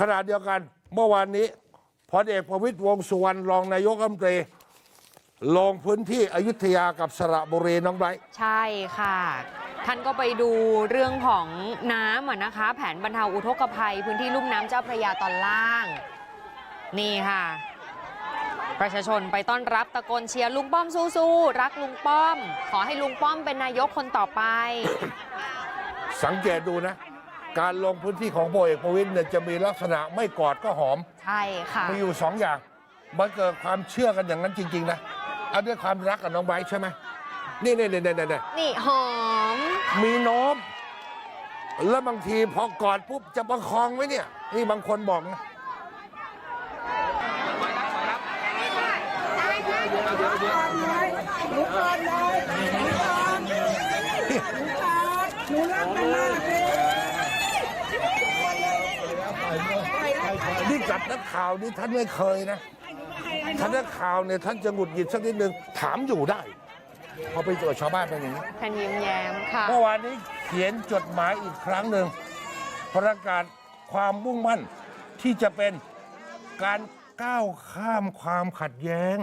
ขณะเดียวกันเมื่อวานนี้พลเอกประวิตยวงษ์สุวรรณรองนายกรัฐมนตรีลงพื้นที่อยุธยากับสระบุรีน้องไบรท์ใช่ค่ะ ท่านก็ไปดูเรื่องของน้ำอะนะคะ แผนบรรเทาอุทกภัย พื้นที่ลุ่มน้ำเจ้าพระยาตอนล่าง นี่ค่ะ ประชาชนไปต้อนรับตะโกนเชียร์ลุงป้อมสู้ๆรักลุงป้อม ขอให้ลุงป้อมเป็นนายกคนต่อไป สังเกตดูนะ การลงพื้นที่ของพลเอกประวิตยเนี่ยจะมีลักษณะไม่กอดก็หอม ใช่ค่ะ มีอยู่สองอย่าง มันเกิดความเชื่อกันอย่างนั้นจริง ๆ นะเอาด้วยความรักกับน้องไบรท์ใช่ไหมนี่นี่นี่นี่นี่นี่หอม มีโน้มแล้วบางทีพอกอดปุ๊บจะประคองไว้เนี่ย นี่บางคนบอกนะหนูก่อนเลยหนูก่อนหนูก่อนหนูรักมันมากเลย นี่ กับนักข่าวนี่ท่านไม่เคยนะท่านนักข่าวเนี่ยท่านจะหงุดหงิดสักนิดนึงถามอยู่ได้พอไปเจอชาวบ้านเป็นอย่างนี้ท่านยิ้มแย้มค่ะเมื่อวานนี้เขียนจดหมายอีกครั้งหนึ่งประกาศความมุ่งมั่นที่จะเป็นการก้าวข้ามความขัดแย้ง